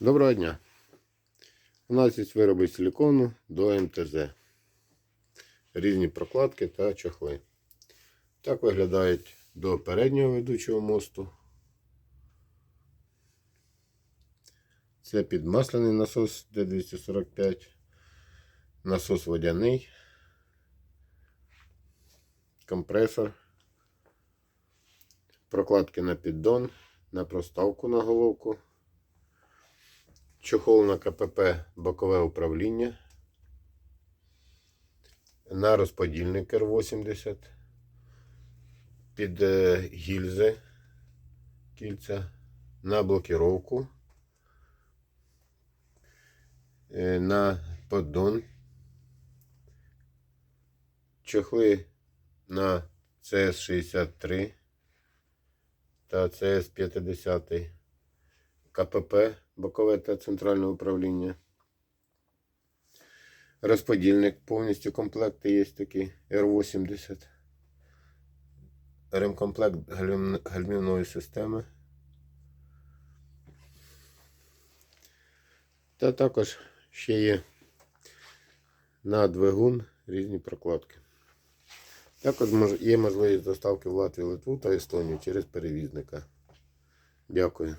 Доброго дня. У нас є вироби силікону до МТЗ. Різні прокладки та чохли. Так виглядають до переднього ведучого мосту. Це підмасляний насос D245. Насос водяний. Компресор. Прокладки на піддон, на проставку на головку. Чохол на КПП бокове управління. На розподільник R80. Під е, гільзи кільця. На блокіровку. Е, На поддон. Чохли на CS63 та CS50. КПП бокове та центральне управління. Розподільник повністю комплекти є такі R80. Ремкомплект гальмівної системи. Та також ще є на двигун різні прокладки. Також є можливість доставки в Латвію, Литву та Естонію через перевізника. Дякую.